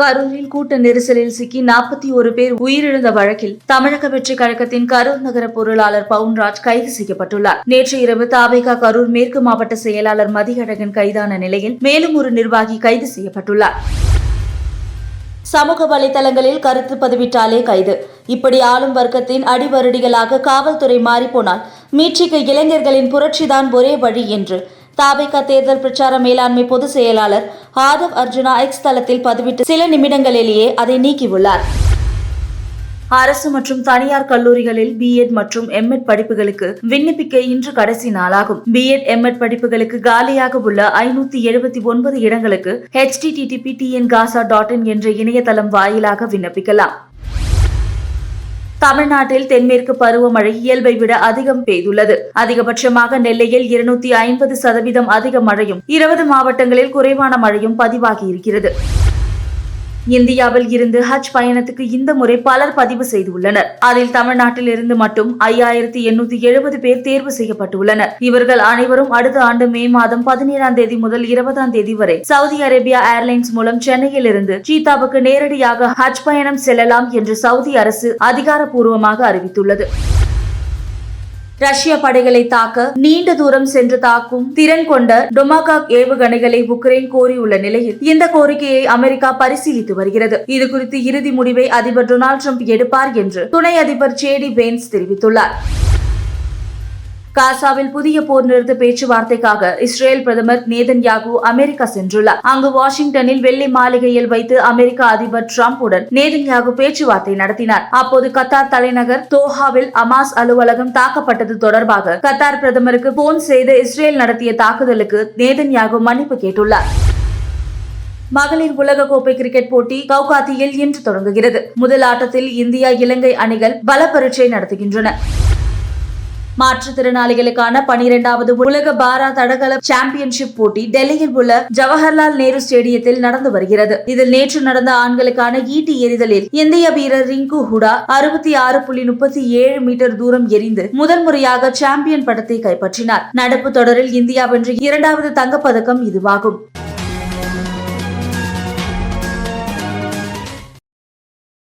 கரூரில் கூட்ட நெரிசலில் சிக்கி நாற்பத்தி ஒரு பேர் உயிரிழந்த வழக்கில் தமிழக வெற்றி கழகத்தின் கரூர் நகர பொருளாளர் பவுன்ராஜ் கைது செய்யப்பட்டுள்ளார். நேற்று இரவு தாவேகா கரூர் மேற்கு மாவட்ட செயலாளர் மதியழகன் கைதான நிலையில் மேலும் ஒரு நிர்வாகி கைது செய்யப்பட்டுள்ளார். சமூக வலைதளங்களில் கருத்து பதிவிட்டாலே கைது. இப்படி ஆளும் வர்க்கத்தின் அடிவருடிகளாக காவல்துறை மாறிப்போனால் மீட்சிக்கு இளைஞர்களின் புரட்சிதான் ஒரே வழி என்று தாபிக தேர்தல் பிரச்சார மேலாண்மை பொதுச் செயலாளர் ஆதவ் அர்ஜுனா எக்ஸ் தளத்தில் பதிவிட்டு சில நிமிடங்களிலேயே அதை நீக்கியுள்ளார். அரசு மற்றும் தனியார் கல்லூரிகளில் பிஎட் மற்றும் எம்எட் படிப்புகளுக்கு விண்ணப்பிக்க இன்று கடைசி நாளாகும். பிஎட் எம்எட் படிப்புகளுக்கு காலியாக உள்ள ஐநூத்தி எழுபத்தி ஒன்பது இடங்களுக்கு http TN GASA dot in என்ற இணையதளம் வாயிலாக விண்ணப்பிக்கலாம். தமிழ்நாட்டில் தென்மேற்கு பருவமழை இயல்பை விட அதிகம் பெய்துள்ளது. அதிகபட்சமாக நெல்லையில் இருநூத்தி ஐம்பது சதவீதம் அதிக மழையும் இருபது மாவட்டங்களில் குறைவான மழையும் பதிவாகியிருக்கிறது இந்தியாவில் இருந்து ஹஜ் பயணத்துக்கு இந்த முறை பலர் பதிவு செய்துள்ளனர். அதில் தமிழ்நாட்டில் இருந்து மட்டும் ஐயாயிரத்தி எண்ணூத்தி எழுபது பேர் தேர்வு செய்யப்பட்டுள்ளனர். இவர்கள் அனைவரும் அடுத்த ஆண்டு மே மாதம் பதினேழாம் தேதி முதல் இருபதாம் தேதி வரை சவுதி அரேபியா ஏர்லைன்ஸ் மூலம் சென்னையில் இருந்து சீதாவுக்கு நேரடியாக ஹஜ் பயணம் செல்லலாம் என்று சவுதி அரசு அதிகாரப்பூர்வமாக அறிவித்துள்ளது. ரஷ்ய படைகளை தாக்க நீண்ட தூரம் சென்று தாக்கும் திறன் கொண்ட டொமாகாக் ஏவுகணைகளை உக்ரைன் கோரியுள்ள நிலையில் இந்த கோரிக்கையை அமெரிக்கா பரிசீலித்து வருகிறது. இது குறித்து இறுதி முடிவை அதிபர் டொனால்டு ட்ரம்ப் எடுப்பார் என்று துணை அதிபர் ஜேடி வேன்ஸ் தெரிவித்துள்ளார். காசாவில் புதிய போர் நிறுத்த பேச்சுவார்த்தைக்காக இஸ்ரேல் பிரதமர் நேதன்யாகு அமெரிக்கா சென்றுள்ளார். அங்கு வாஷிங்டனில் வெள்ளை மாளிகையில் வைத்து அமெரிக்க அதிபர் டிரம்புடன் நேதன்யாகு பேச்சுவார்த்தை நடத்தினார். அப்போது கத்தார் தலைநகர் தோஹாவில் அமாஸ் அலுவலகம் தாக்கப்பட்டது தொடர்பாக கத்தார் பிரதமருக்கு போன் செய்து இஸ்ரேல் நடத்திய தாக்குதலுக்கு நேதன்யாகு மன்னிப்பு கேட்டுள்ளார். மகளிர் உலகக்கோப்பை கிரிக்கெட் போட்டி கவுகாத்தியில் இன்று தொடங்குகிறது. முதல் ஆட்டத்தில் இந்தியா இலங்கை அணிகள் பல பரீட்சை நடத்துகின்றன. மாற்றுத்திறனாளிகளுக்கான பனிரெண்டாவது உலக பாரா தடகள சாம்பியன்ஷிப் போட்டி டெல்லியில் உள்ள ஜவஹர்லால் நேரு ஸ்டேடியத்தில் நடந்து வருகிறது. இதில் நேற்று நடந்த ஆண்களுக்கான ஈட்டி எறிதலில் இந்திய வீரர் ரிங்கு ஹுடா அறுபத்தி ஆறு புள்ளி முப்பத்தி ஏழு மீட்டர் தூரம் எரிந்து முதல் முறையாக சாம்பியன் படத்தை கைப்பற்றினார். நடப்பு தொடரில் இந்தியா வென்ற இரண்டாவது தங்கப்பதக்கம் இதுவாகும்.